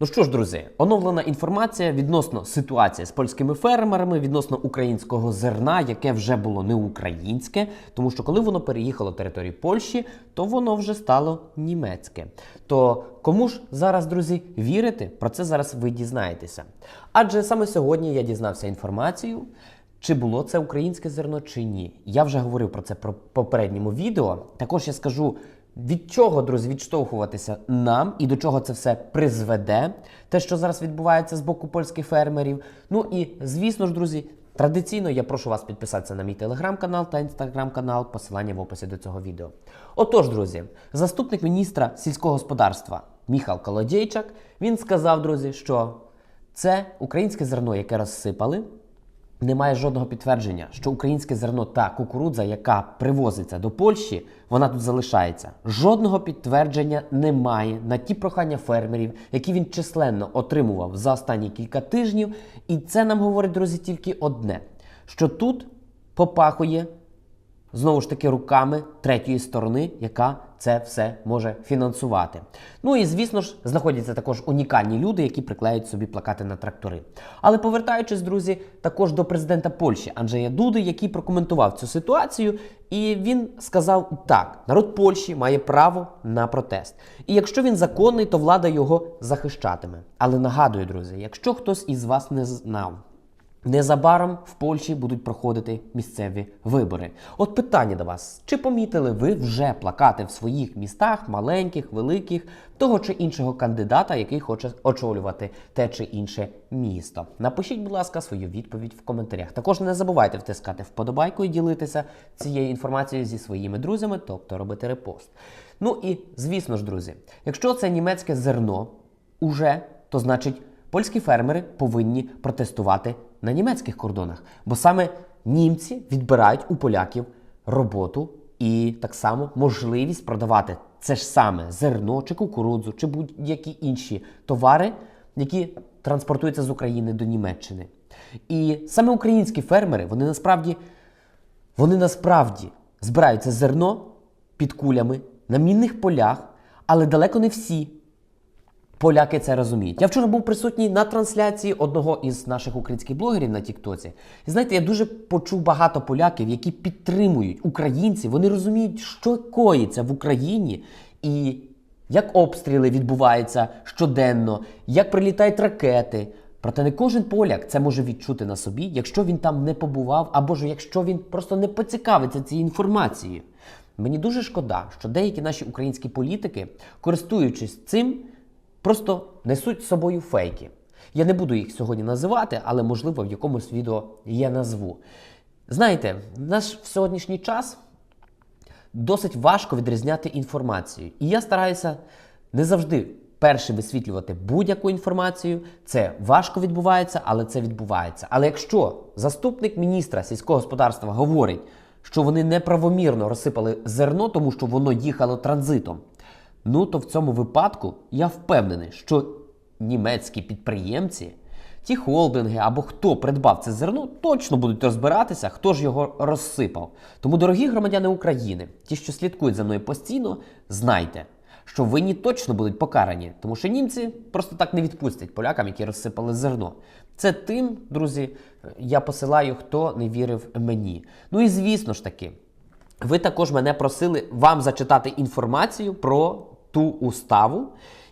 Ну що ж, друзі, оновлена інформація відносно ситуації з польськими фермерами, відносно українського зерна, яке вже було не українське, тому що коли воно переїхало територію Польщі, то воно вже стало німецьке. То кому ж зараз, друзі, вірити? Про це зараз ви дізнаєтеся. Адже саме сьогодні я дізнався інформацію. Чи було це українське зерно чи ні? Я вже говорив про це про попередньому відео. Також я скажу, від чого, друзі, відштовхуватися нам і до чого це все призведе, те, що зараз відбувається з боку польських фермерів. Ну і звісно ж, друзі, традиційно я прошу вас підписатися на мій телеграм-канал та інстаграм-канал, посилання в описі до цього відео. Отож, друзі, заступник міністра сільського господарства Міхал Колодєйчак, він сказав, друзі, що це українське зерно, яке розсипали. Немає жодного підтвердження, що українське зерно та кукурудза, яка привозиться до Польщі, вона тут залишається. Жодного підтвердження немає на ті прохання фермерів, які він численно отримував за останні кілька тижнів. І це нам говорить, друзі, тільки одне: що тут попахує знову ж таки руками третьої сторони, яка це все може фінансувати. Ну і звісно ж, знаходяться також унікальні люди, які приклеють собі плакати на трактори. Але повертаючись, друзі, також до президента Польщі Анджея Дуди, який прокоментував цю ситуацію, і він сказав так: народ Польщі має право на протест. І якщо він законний, то влада його захищатиме. Але нагадую, друзі, якщо хтось із вас не знав. Незабаром в Польщі будуть проходити місцеві вибори. От питання до вас: чи помітили ви вже плакати в своїх містах, маленьких, великих, того чи іншого кандидата, який хоче очолювати те чи інше місто? Напишіть, будь ласка, свою відповідь в коментарях. Також не забувайте втискати вподобайку і ділитися цією інформацією зі своїми друзями, тобто робити репост. Ну і звісно ж, друзі, якщо це німецьке зерно уже, то значить польські фермери повинні протестувати на німецьких кордонах, бо саме німці відбирають у поляків роботу і так само можливість продавати це ж саме зерно чи кукурудзу, чи будь-які інші товари, які транспортуються з України до Німеччини. І саме українські фермери, вони насправді, вони насправді збирають це зерно під кулями на мінних полях, але далеко не всі Поляки це розуміють. Я вчора був присутній на трансляції одного із наших українських блогерів на Тіктоці. І знаєте, я дуже почув багато поляків, які підтримують українців. Вони розуміють, що коїться в Україні, і як обстріли відбуваються щоденно, як прилітають ракети. Проте не кожен поляк це може відчути на собі, якщо він там не побував, або ж якщо він просто не поцікавиться цією інформацією. Мені дуже шкода, що деякі наші українські політики, користуючись цим, просто несуть з собою фейки. Я не буду їх сьогодні називати, але можливо в якомусь відео я назву. Знаєте, наш в сьогоднішній час досить важко відрізняти інформацію. І я стараюся не завжди перше висвітлювати будь-яку інформацію. Це важко відбувається, але це відбувається. Але якщо заступник міністра сільського господарства говорить, що вони неправомірно розсипали зерно, тому що воно їхало транзитом, ну то в цьому випадку я впевнений, що німецькі підприємці, ті холдинги або хто придбав це зерно, точно будуть розбиратися, хто ж його розсипав. Тому, дорогі громадяни України, ті, що слідкують за мною постійно, знайте, що винні точно будуть покарані, тому що німці просто так не відпустять полякам, які розсипали зерно. Це тим, друзі, я посилаю, хто не вірив мені. Ну і звісно ж таки. Ви також мене просили вам зачитати інформацію про ту уставу.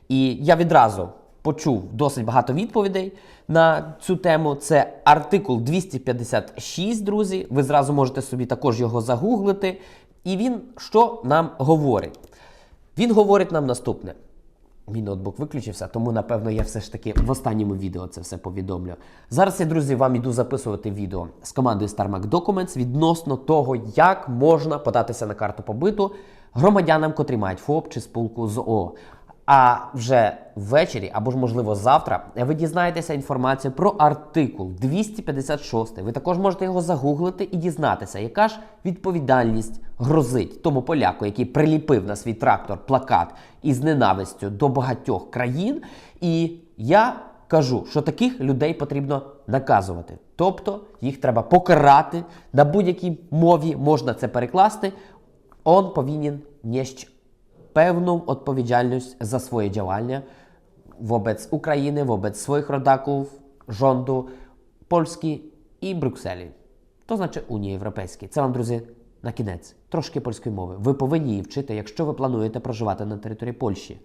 І я відразу почув досить багато відповідей на цю тему. Це артикул 256, друзі. Ви зразу можете собі також його загуглити. І він що нам говорить? Він говорить нам наступне. Мій ноутбук виключився, тому напевно я все ж таки в останньому відео це все повідомлю. Зараз я, друзі, вам іду записувати відео з командою StarMac Documents відносно того, як можна податися на карту побиту громадянам, котрі мають ФОП чи спілку з ООО. А вже ввечері або ж можливо завтра ви дізнаєтеся інформацію про артикул 256. Ви також можете його загуглити і дізнатися, яка ж відповідальність грозить тому поляку, який приліпив на свій трактор плакат із ненавистю до багатьох країн. І я кажу, що таких людей потрібно наказувати. Тобто їх треба покарати на будь-якій мові можна це перекласти. Он повинен нести певну відповідальність за своє діяння wobec Ukrainy, wobec swoich rodaków, rządu Polski і Брюкселі. То значить Унії Європейської. Це вам, друзі, на кінець. Трошки польської мови. Ви повинні її вчити, якщо ви плануєте проживати на території Польщі.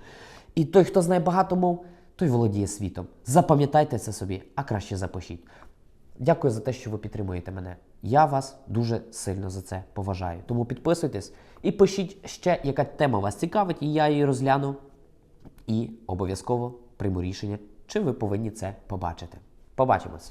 І той, хто знає багато мов, той володіє світом. Запам'ятайте це собі, а краще запишіть. Дякую за те, що ви підтримуєте мене. Я вас дуже сильно за це поважаю. Тому підписуйтесь і пишіть ще, яка тема вас цікавить, і я її розгляну. І обов'язково прийму рішення, чи ви повинні це побачити. Побачимось!